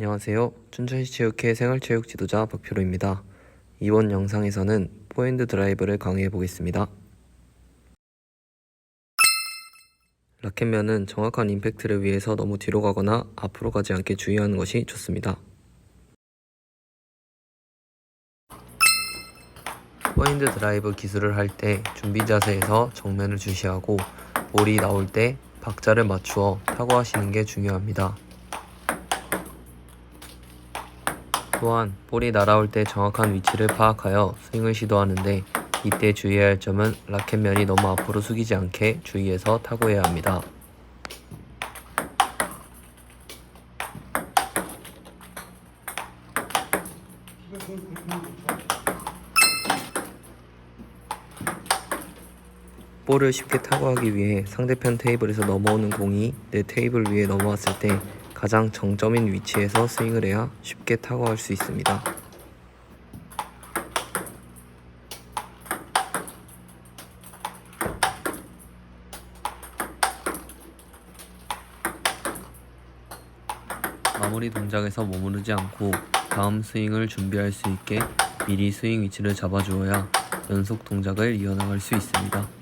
안녕하세요. 춘천시 체육회 생활체육 지도자 박표로입니다. 이번 영상에서는 포핸드 드라이브를 강의해 보겠습니다. 라켓면은 정확한 임팩트를 위해서 너무 뒤로 가거나 앞으로 가지 않게 주의하는 것이 좋습니다. 포핸드 드라이브 기술을 할 때 준비 자세에서 정면을 주시하고 볼이 나올 때 박자를 맞추어 타고 하시는 게 중요합니다. 또한 볼이 날아올 때 정확한 위치를 파악하여 스윙을 시도하는데 이때 주의해야 할 점은 라켓면이 너무 앞으로 숙이지 않게 주의해서 타고 해야 합니다. 볼을 쉽게 타고 하기 위해 상대편 테이블에서 넘어오는 공이 내 테이블 위에 넘어왔을 때 가장 정점인 위치에서 스윙을 해야 쉽게 타고 할수 있습니다. 마무리 동작에서 머무르지 않고 다음 스윙을 준비할 수 있게 미리 스윙 위치를 잡아주어야 연속 동작을 이어나갈 수 있습니다.